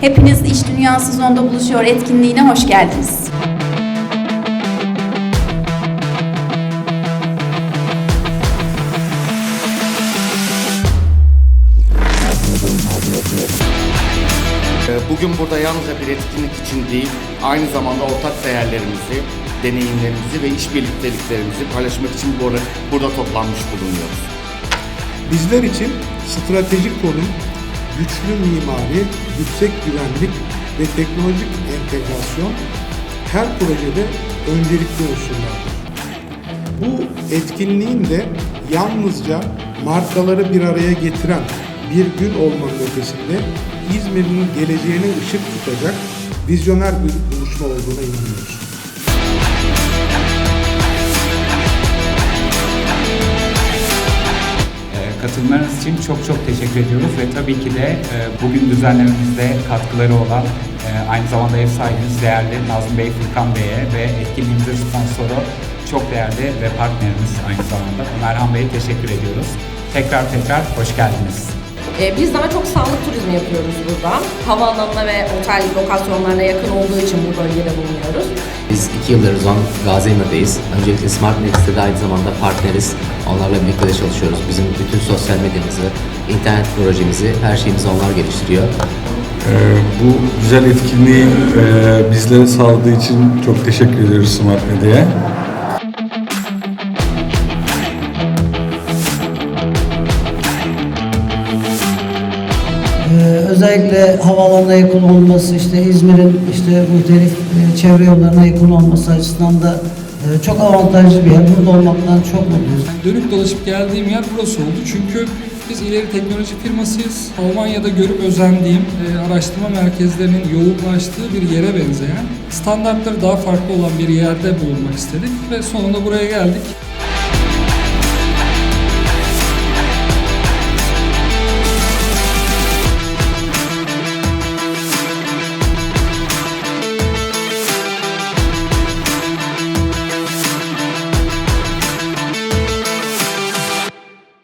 Hepiniz İş Dünyası Zonda Buluşuyor etkinliğine hoş geldiniz. Ee, Bugün burada yalnızca bir etkinlik için değil, aynı zamanda ortak değerlerimizi, deneyimlerimizi ve işbirlikteliklerimizi paylaşmak için burada, burada toplanmış bulunuyoruz. Bizler için stratejik konum, güçlü mimari, yüksek güvenlik ve teknolojik entegrasyon her projede öncelikli unsurlardır. Bu etkinliğin de yalnızca markaları bir araya getiren bir gün olmanın ötesinde İzmir'in geleceğine ışık tutacak vizyoner bir buluşma olduğuna inanıyoruz. Katılımlarınız için çok çok teşekkür ediyoruz ve tabii ki de e, bugün düzenlememizde katkıları olan e, aynı zamanda ev sahibimiz değerli Nazım Bey Furkan Bey'e ve etkinliğimizin sponsoru çok değerli ve partnerimiz aynı zamanda Ömerhan Bey'e teşekkür ediyoruz. Tekrar tekrar hoş geldiniz. Ee, Biz daha çok sağlık turizmi yapıyoruz burada. Havaalanına ve otel lokasyonlarına yakın olduğu için bu bölgede bulunuyoruz. Biz iki yıldır Zon Gazi Emir'deyiz. Öncelikle Smart Next'te de aynı zamanda partneriz. Onlarla birlikte de çalışıyoruz. Bizim bütün sosyal medyamızı, internet projemizi, her şeyimizi onlar geliştiriyor. Ee, bu güzel etkinliği e, bizlere sağladığı için çok teşekkür ediyoruz Smart Medya'ya. Özellikle havaalanına yakın olması, işte İzmir'in işte muhtelif e, çevre yollarına yakın olması açısından da e, çok avantajlı bir yer. Burada olmaktan çok mutluyuz. Dönüp dolaşıp geldiğim yer burası oldu. Çünkü biz ileri teknoloji firmasıyız. Almanya'da görüp özendiğim e, araştırma merkezlerinin yoğunlaştığı bir yere benzeyen, standartları daha farklı olan bir yerde bulunmak istedik ve sonunda buraya geldik.